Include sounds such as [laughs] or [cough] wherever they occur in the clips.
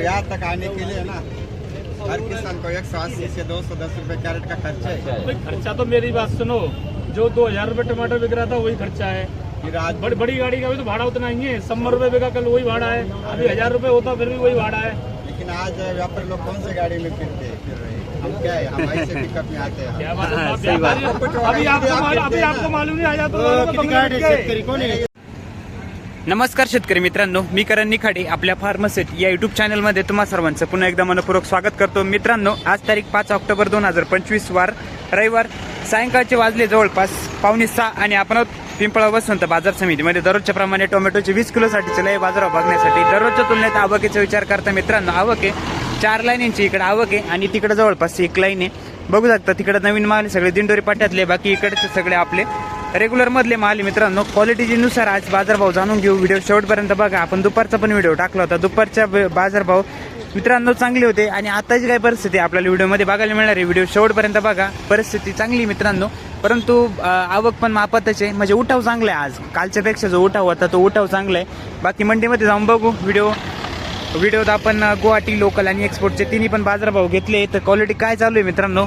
यहाँ तक आने के लिए ना हर किसान को एक सौ अस्सी से दो सौ दस रुपए कैरेट का खर्चा है। खर्चा तो मेरी बात सुनो। जो दो हज़ार रूपए टमाटर बिक रहा था वही खर्चा है। बड़ी बड़ी गाड़ी का भी तो भाड़ा उतना ही है। सत्तर रुपए बिका कल वही भाड़ा है। अभी हज़ार रुपए होता फिर भी वही भाड़ा है। लेकिन आज व्यापारी लोग कौन से गाड़ी में फिरते फिर? हम क्या है? हम ऐसे पिकअप में आते हैं। क्या बात है हाँ, अभी आपको मालूम नहीं आया तो नमस्कार शेतकरी मित्रांनो मी करण निखाडे आपल्या फार्मसेट या युट्यूब चॅनलमध्ये तुम्हा सर्वांचं पुन्हा एकदा मनपूर्वक स्वागत करतो. मित्रांनो आज तारीख पाच ऑक्टोबर दोन हजार पंचवीस वार रविवार सायंकाळचे वाजले जवळपास पावणे सहा आणि आपण पिंपळा वसंत बाजार समितीमध्ये. दररोजच्या प्रमाणे टोमॅटोचे वीस किलोसाठीचे लय बाजारावर बघण्यासाठी दररोजच्या तुलनेत आवकेचा विचार करता मित्रांनो आवक आहे. चार लाईनींची इकडे आवक आहे आणि तिकडे जवळपास एक लाईन आहे. बघू शकता तिकडे नवीन माल सगळे दिंडोरी पाट्यातले बाकी इकडचे सगळे आपले रेग्युलर मधले माल मित्रांनो. क्वालिटीजीनुसार आज बाजारभाव जाणून घेऊ. व्हिडिओ शेवटपर्यंत बघा. आपण दुपारचा पण व्हिडिओ टाकला होता. दुपारच्या बाजारभाव मित्रांनो चांगले होते. आणि आताची काय परिस्थिती आपल्याला व्हिडिओमध्ये बघायला मिळणार आहे. व्हिडिओ शेवटपर्यंत बघा. परिस्थिती चांगली आहे मित्रांनो. परंतु आवक पण मापातच आहे. म्हणजे उठाव चांगला आहे आज. कालच्यापेक्षा जो उठाव होता तो उठाव चांगला आहे. बाकी मंडीमध्ये जाऊन बघू. व्हिडिओ व्हिडिओत आपण गुवाहाटी लोकल आणि एक्सपोर्टचे तिन्ही पण बाजारभाव घेतले तर क्वालिटी काय चालू आहे मित्रांनो?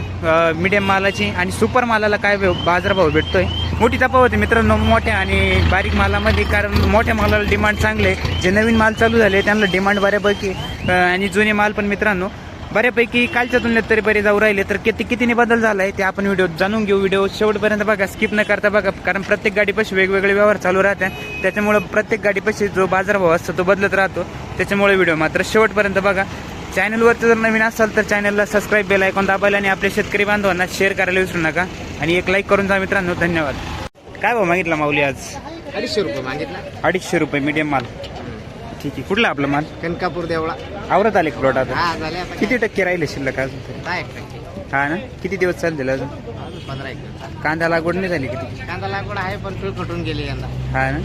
मिडियम मालाची आणि सुपर मालाला काय बाजारभाव भेटतोय? मोठी तफावत आहे मित्रांनो मोठ्या आणि बारीक मालामध्ये कारण मोठ्या मालाला डिमांड चांगले आहे. जे नवीन माल चालू झाले त्यांना डिमांड बऱ्यापैकी आणि जुने माल पण मित्रांनो बऱ्यापैकी कालच्या तुलनेत तरी बरे जाऊ राहिले. तर किती कितीने बदल झाला आहे ते आपण व्हिडिओ जाणून घेऊ. व्हिडिओ शेवटपर्यंत बघा स्किप न करता बघा कारण प्रत्येक गाडीपाशी वेगवेगळे व्यवहार चालू राहतात. त्याच्यामुळं प्रत्येक गाडीपाशी जो बाजारभाव असतो तो बदलत राहतो. त्याच्यामुळे व्हिडिओ मात्र शेवटपर्यंत बघा. चॅनलवरती जर नवीन असाल तर चॅनलला सबस्क्राईब बेल ऐकून दाबायला आणि आपल्या शेतकरी बांधवांना शेअर करायला विसरू नका. आणि एक लाईक करून जा मित्रांनो. धन्यवाद. काय भाव मागितला माऊली आज? अडीचशे रुपये मागितला. अडीचशे रुपये मीडियम माल. ठीक आहे. कुठला आपला माल? कनकापूर देवळा. आवरत आले प्लॉट आता? हा झाले आता. किती टक्के राहिले शिल्लक अजून? तरी? दहा एक टक्के. हा ना? किती दिवस चालतील अजून? अजून पंधरा एक कांदा लागवड नाही झाली किती कांदा लागवड आहे पण पिळ फुटून गेली यंदा. हा ना?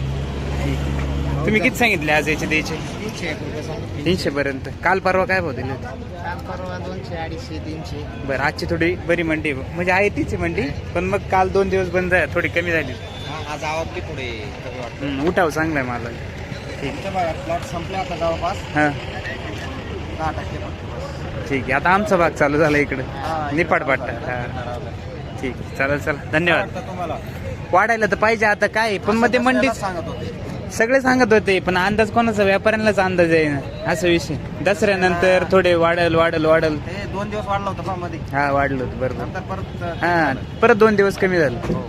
ठीक आहे. तुम्ही किती सांगितले आज याचे द्यायचे? तीनशे एक रुपये तीनशे पर्यंत. काल परवा काय भाव दिले होते? काल परवा दोनशे अडीचशे तीनशे. बरं आजची थोडी बरी मंडी आहे. म्हणजे आहे तीच आहे मंडी पण मग काल दोन दिवस बंद आहे थोडी कमी झाली. हा, आज पुढे कमी वाटतं. हम्म, उठाव चांगला आहे मला. ठीक प्लॉट संपले आता जवळपास. हां. दहा टक्के फक्त. ठीक आहे आता आमचा भाग चालू झाला इकडं. हा, निपाड पाट्टा ठरवलं. हां. ठीक आहे चालेल चला धन्यवाद. वाटतं तुम्हाला? वाढायला तर पाहिजे आता काय आहे? पण मग ते मंडीत सांगत होते? सगळे सांगत होते पण अंदाज कोणाचा? व्यापाऱ्यांनाच अंदाज आहे ना असा विषय. दसऱ्यानंतर थोडे वाढल वाढल वाढल. ते दोन दिवस वाढलं होतं मध्ये. हा वाढलं होतं बरोबर. नंतर परत अं, हा. परत दोन दिवस कमी झालं. हो.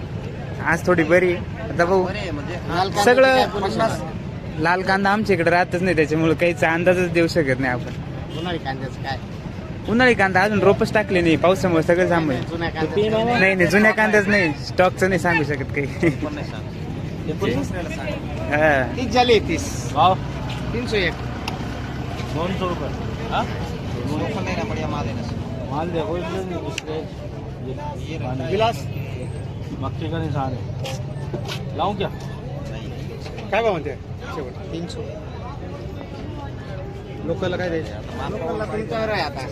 आज थोडी बरी. आहे. आता भाऊ बरे आहे म्हणजे सगळं लाल कांदा आमच्या इकडे राहतच नाही त्याच्यामुळे काहीच अंदाजच देऊ शकत नाही आपण. उन्हाळी कांद्याचं काय? उन्हाळी कांदा अजून रोपच टाकले नाही पावसामुळे सगळं थांबलं. जुन्या कांद्याचं नाही नाही जुन्या कांद्याच नाही स्टॉकचं नाही सांगू शकत काही. पण नाही सांग. हा. तीस झाली तीस. तीनशे एक. दोन सौ रुपये. हाँ? लोकल नाही ना बढिया माल आहे ना माल देखो इसमें दूसरे गिलास? मक्के का निशान है लाऊं क्या काय भाव म्हणते? तीनशे. लोकलला काय द्यायचं? लोकलला तुमच्यावर आहे आता.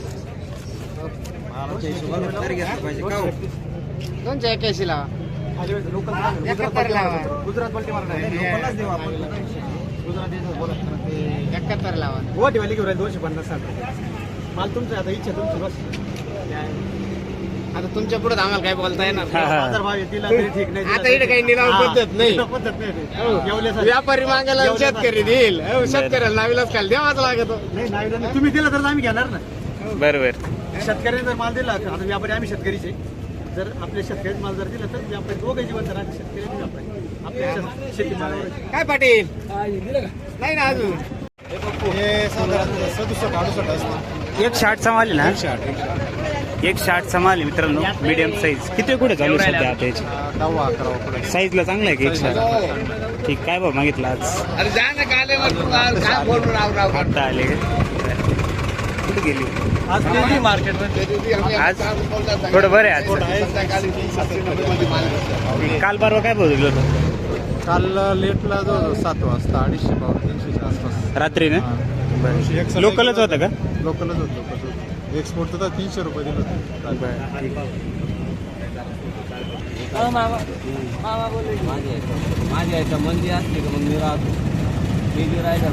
हो? दोनशे एक्याऐंशी लावा लोकल एकाहत्तर लावा गुजरात पलटी मारणार. देऊ आपण. गुजरात. एकाहत्तर लावा घेऊन दोनशे पन्नास साठ माल तुमचं आता इच्छा तुमची बस. आता तुमच्यापुढे आम्हाला काय बोलता येणार. बाजार भाव आहे, दिला तरी ठीक नाही दिला आता तरी इकडे काही हा. पद्धत नाही. निलाव पद्धत नाही हो. व्यापारी मागायला शेतकरी देईल. हो, शेतकऱ्याला नावीलाच खाली द्यावाच लागत. नाही. तुम्ही दिला तर आम्ही घेणार ना. बरोबर. शेतकऱ्याने जर माल दिला आता व्यापारी आम्ही शेतकरीचे जर आपल्या शेतकऱ्याचे माल जर दिला तर व्यापारी दोघे जीवन शेतकरी आणि व्यापारी आपल्या. शेत- मालावर काय पाटील? नाही ना अजून. हे साधारण सदुसष्ट अडुसष्ट असतं. एक शार्टचा माल आहे ना? एक शार्टचा माल आहे मित्रांनो मीडियम साईज किती कुठे चालू सध्या आता याची? साईजला चांगला आहे की एक शार्ट ठीक काय भाव मागितला आज? आले? कुठे गेली. आज तेजी मार्केटमध्ये आज थोडं बरं आहे आज. काल परवा काय दिलं होतं काल लेटला जो सात वाजता अडीचशे पावणे तीनशेच्या आसपास. रात्री ना? लोकलच होतं का? लोकलच होतं एक्सपोर्ट तर तीनशे रुपये दिलं होतं. बरं ठीक. माझी यायचं मंदी असली का मग मी राहतो. मी बी राहिला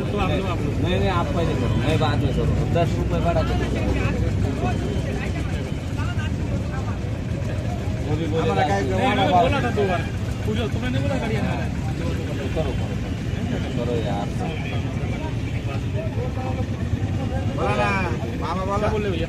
नहीं नहीं आप पहले करो मैं बाद में करूँगा दस रुपये बढ़ा के वो भी बोले। आम्हाला काय नहीं, मैंने बोला था दो बार पूछो तुम्हें नहीं बोला गाड़ी हमारा करो करो करो यार बोला ना मामा बोला क्या बोल रहे भैया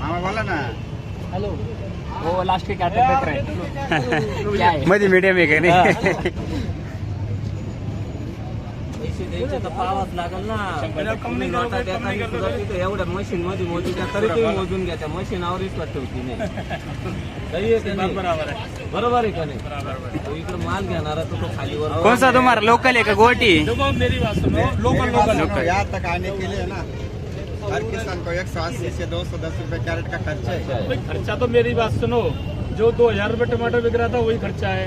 मामा बोला ना. वो लास्ट के क्या तक रहे क्या है मध्ये मीडियम आहे का नाही? पैसे द्यायचे तर पाहावंच लागेल ना. तुम्ही नोटा द्या तरी. सुद्धा तिथं एवढ्या मशीन मध्ये द्या तरी तुम्ही मोजून घ्या. त्या मशीनावर विश्वास ठेवती नाही. सही आहे का नाही? बराबर आहे. बरोबर आहे का नाही? बराबर तो इकडे माल घेणारा तो तो खालीवर कोणसा तुम्हाला लोकल आहे का सुनो लोकल लोकल लोकल यहाँ तक आने के लिए ना. हर किसान को एक सौ अस्सी से दो सौ दस रूपए कैरेट का खर्चा है। भाई खर्चा तो मेरी बात सुनो। जो दो हज़ार रूपए टमाटर बिक रहा था वही खर्चा है।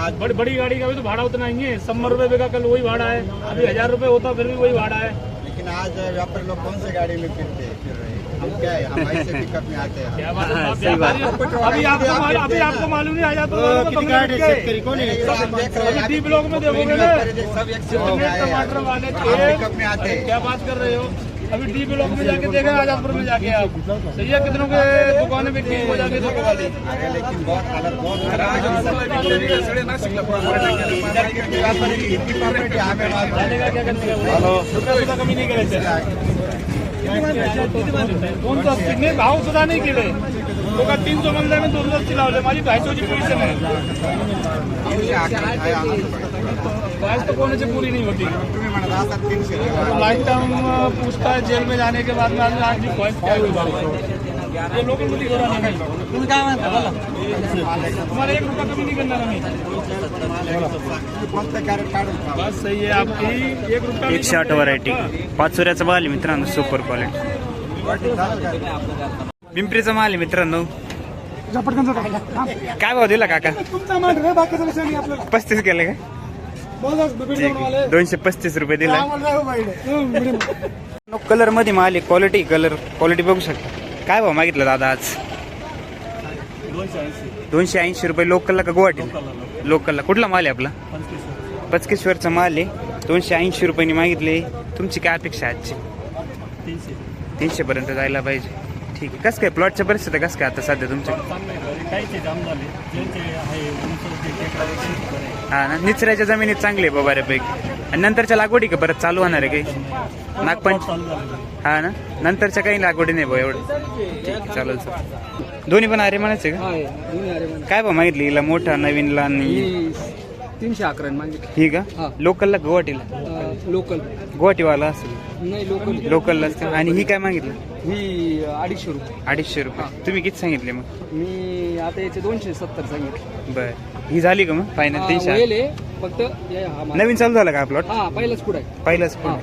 आज बड़ी बड़ी गाड़ी का भी तो भाड़ा उतना ही है। सत्तर रूपए बिका कल वही भाड़ा है। अभी हज़ार रूपए होता फिर भी वही भाड़ा है। लेकिन आज व्यापारी लोग कौन से गाड़ी में फिरते फिर रहे हैं? हम क्या है? पिकअप [laughs] में आते। अभी आपको अभी आपको मालूम नहीं आया तो हैं, डी ब्लॉक में देखोगे ना। सब। टमाटर वाले हम थे। पिकअप में आते हैं। क्या बात कर रहे हो? अभी डी ब्लॉक में जाके देखे आजादपुर में जाके आप। सही है कितनों के दुकानें बिकती हो जाके देखो वाली लेकिन बहुत हालत बहुत खराब कमी नहीं करायचे दोन सौ अस्सी नाही भाव सुद्धा नाही केले लोक तीन सौ म्हणले मी दोन सौ अस्सी लावले माझी ढायसोची पोझिशन आहे प्राइस तो कोणाची पूरी नहीं होती. लाइफ टाइम पूछता है जेल में जाने के बाद में आज आज की ख्वाहिश क्या हुई ये लोकलमध्ये करा नाही तुम्ही काय म्हणता? बोला. तुम्हाला एक रुपया कमी नहीं करणार आम्ही? बस सही है आपकी एक रुपया भी एकशे आठ व्हरायटी पाचोऱ्याचा माल आहे मित्रांनो सुपर क्वालिटी पिंपरीचा माल आहे मित्रांनो. काय भाव दिला काका? तुमचा मान रे बाकीचा विषय नाही आपल्याला. पस्तीस केले का. दोनशे पस्तीस रुपये दिला. कलरमध्ये माल आहे क्वालिटी कलर क्वालिटी बघू शकता. काय भाव मागितलं दादा आज? दोनशे ऐंशी रुपये लोकलला का गुवाहाटीला? लोकलला कुठला माल आहे आपला? पचकेश्वरचा माल आहे. दोनशे ऐंशी रुपयांनी मागितले. तुमची काय अपेक्षा आहे आजची? तीनशे. पर्यंत जायला पाहिजे. ठीक आहे. कसं काय? प्लॉटच्या परिस्थिती कसं काय आता सध्या तुमच्या काहीचे जाम झाले. ज्यांचे आहे उंच ते टेकडावरचे बरे. हा ना निचऱ्याच्या जमिनीत चांगले आहे बा बऱ्यापैकी. आणि नंतरच्या लागवडी का परत चालू होणार आहे काही? नागपंच हा ना? नंतरच्या काही लागवडी नाही बा एवढं. ठीक आहे, चालेल सर दोन्ही पण आरे म्हणायचे का? काय बा मागितली हिला मोठा नवीनला आणि तीनशे अकरा मागितले ही का? हा. लोकलला का गुवाहाटीला लोकल. गुवाहाटीवाला असेल. नाही लोकल. लोकलला असते आणि ही काय मागितलं? ही अडीचशे रुपये. अडीचशे रुपये. तुम्ही किती सांगितले मग? मी आता याचे दोनशे सत्तर सांगितले. बर. ही झाली का मग? फायनल हा, तीनशे? फक्त हा माल. नवीन चालू झालं का प्लॉट हा पहिलाच कुठं आहे. पहिलाच. पण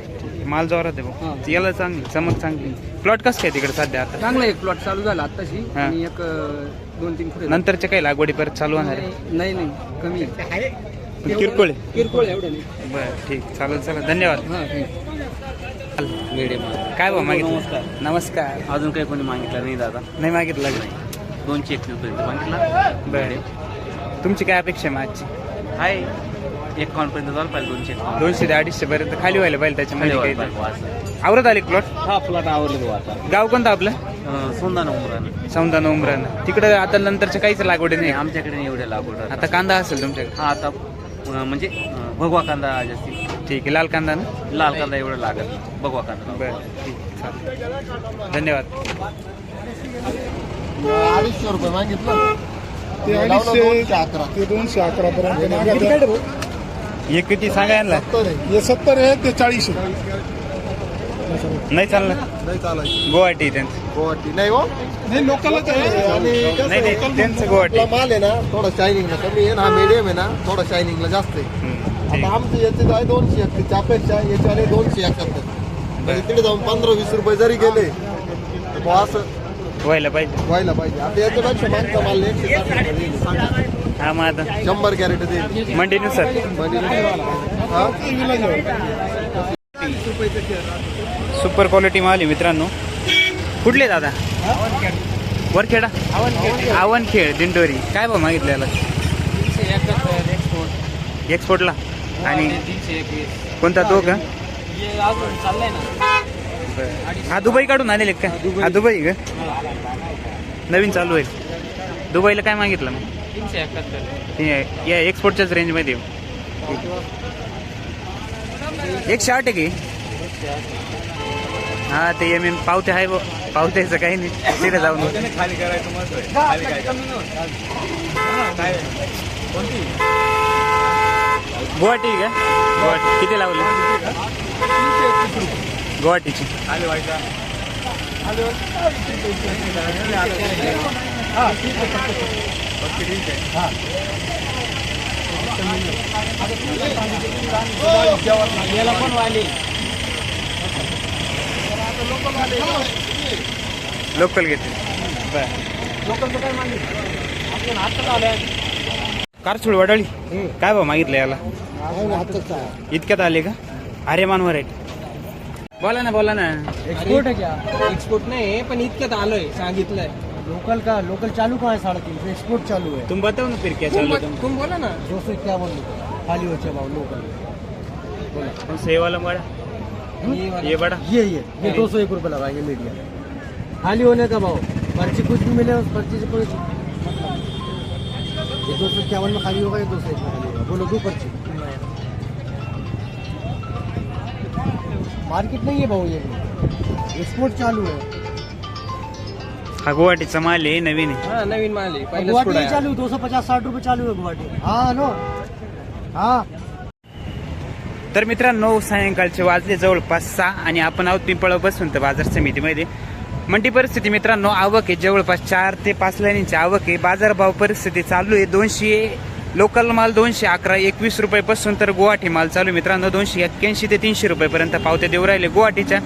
माल जोरात आहे हा. भाऊ याला चांगली चमक चांगली. प्लॉट कसं काय तिकडे सध्या आता? चांगला एक प्लॉट चालू झाला आत्ताशी. हा. आणि एक अं, दोन तीन नंतरच्या काही लागवडी परत चालू होणार आहे? नाही नाही नाही, कमी आहे. किरकोळ आहे. किरकोळ एवढं नाही. बरं ठीक. चालेल चला धन्यवाद. हा काय भाऊ मागितलं? नमस्कार. नमस्कार. अजून काही कोणी मागितलं नाही दादा? नाही मागितलं का? दोनशे एकवीस पर्यंत मागितला? बरं. तुमची काय अपेक्षा आहे माझी आहे एक पर्यंत जायला पाहिजे दोनशे दोनशे ते अडीचशे पर्यंत खाली व्हायला पाहिजे त्याच्यामध्ये खाली काही व्हायला पाहिजे असं. आवरत आले प्लॉट हा प्लॉट आवडले आता. गाव कोणतं आपलं? अं, सोंदा नंबराने सौंदा उमरान तिकडे आता नंतरच्या काहीच लागवडी नाही आमच्याकडे नाही एवढ्या लागवड. आता कांदा असेल तुमच्याकडे? हा आता म्हणजे भगवा कांदा जास्ती ठीक आहे लाल कांदा ना? लाल कांदा एवढा लागत नाही. भगवा कांदा. बरं ठीक आहे, चालेल. धन्यवाद. अडीचशे रुपये मागितलं. ते लावलं अडीचशे दोनशे अकरा. ते दोनशे अकरा पर्यंत हे किती सांगा यांना. हे सत्तर आहे ते चाळीस आहे. नाही चालणार. नाही चालायचं. गुवाहाटी आहे त्यांचं. गुवाहाटी. नाही हो? नाही लोकलच आहे. आणि कसं नाही आहे, नाही त्यांचं गुवाहाटी आपला माल आहे ना थोडा शायनिंगला कमी आहे ना हा मीडियम आहे ना थोडा शायनिंगला जास्त आहे. आता आमची याची आहे दोनशे एकतीसच्या अपेक्षा याच्याने दोनशे एकाहत्तर. तिकडे जाऊन पंधरा वीस रुपये जरी गेले तर बुवा असं व्हायला पाहिजे. व्हायला पाहिजे. आता याच्यापेक्षा मागचा माल एकशे साठ रुपये देईल. सांगा. हा मग आता. शंभर कॅरेट देईल. मंडीनुसार. म्हणजे हा? सुपर क्वालिटी माल आहे मित्रांनो. कुठले दादा? वरखेडा? आवनखेड दिंडोरी. काय भाव मागितलं याला? एक्सपोर्टला आणि कोणता तो का? हा दुबई काढून आलेले का? हा दुबई का? नवीन चालू आहे. दुबईला काय मागितलं मग? या एक्सपोर्टच्याच रेंजमध्ये एकशे आठ आहे की? हा ते एम एम पावते आहे बुवा. पावत्याचं काही नाही. तिथे जाऊन खाली करायचं मस्त आहे. खाली काय गुवाहाटी का? गुवाहाटी. किती लावले? गुवाहाटीची. खाली व्हायचा. याला पण वाली. लोकल घेते कारसुळ वडाळी. काय भाव मागितलं याला? इतक्यात आले का? अरे मान व्हरायटी बोला ना बोला ना. एक्सपोर्ट है क्या एक्सपोर्ट नहीं पण इतक्यात आलोय सांगितलंय. लोकल का? लोकल चालू कहाँ है साढ़े तीन सौ एक्सपोर्ट चालू है तुम बताओ ना फिर क्या चालू तुम तुम बोला ना. दो सौ इक्यावन खाली हो भाव लोकल कौन से ये वाला ये बड़ा? ये ये ये दो सौ एक रुपये लगाएँगे मीडियम। खाली होने का भाव। पर्ची कुछ भी मिले उस पर्ची से कोई ये दो सौ इक्यावन में खाली होगा ये दो सौ एक में खाली होगा। बोलो दो पर्ची। मार्केट नहीं है भाव ये एक्सपोर्ट चालू है। हा गुवाहाटीचा माल आहे नवीन आहे हा नवीन माल आहे चालू दो सौ पचास साठ रुपये चालू है गुवाहाटी। हाँ हेलो हाँ। तर मित्रांनो सायंकाळचे वाजले जवळपास सहा आणि आपण आहोत पिंपळ बसून तर बाजार समितीमध्ये. मंडी परिस्थिती मित्रांनो आवक आहे जवळपास चार ते पाच लाईनीची आवक आहे. बाजारभाव परिस्थिती चालू आहे. दोनशे लोकल माल दोनशे अकरा एकवीस रुपयेपासून तर गुवाहाटी माल चालू मित्रांनो दोनशे एक्क्याऐंशी ते तीनशे रुपयेपर्यंत पावत्या देऊ राहिले. गुवाहाटीच्या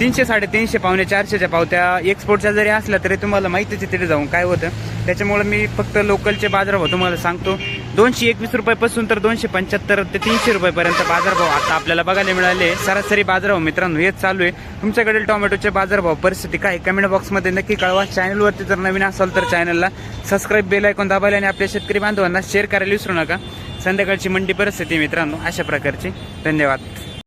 तीनशे साडेतीनशे पावणे चारशेच्या पावत्या एक्सपोर्टच्या जरी असल्या तरी तुम्हाला माहितीच आहे तिथे जाऊन काय होतं. त्याच्यामुळे मी फक्त लोकलचे बाजारभाव तुम्हाला सांगतो. दोनशे एकवीस रुपयापासून तर दोनशे पंच्याहत्तर ते तीनशे रुपयापर्यंत बाजारभाव आता आपल्याला बघायला मिळाले. सरासरी बाजारभाव मित्रांनो हेच चालू आहे. तुमच्याकडील टोमॅटोचे बाजारभाव परिस्थिती काय कमेंट बॉक्समध्ये नक्की कळवा. चॅनलवरती जर नवीन असाल तर चॅनलला सबस्क्राईब बेल ऐकून दाबायला आणि आपल्या शेतकरी बांधवांना शेअर करायला विसरू नका. संध्याकाळची मंडी परिस्थिती मित्रांनो. अशा प्रकारची. धन्यवाद.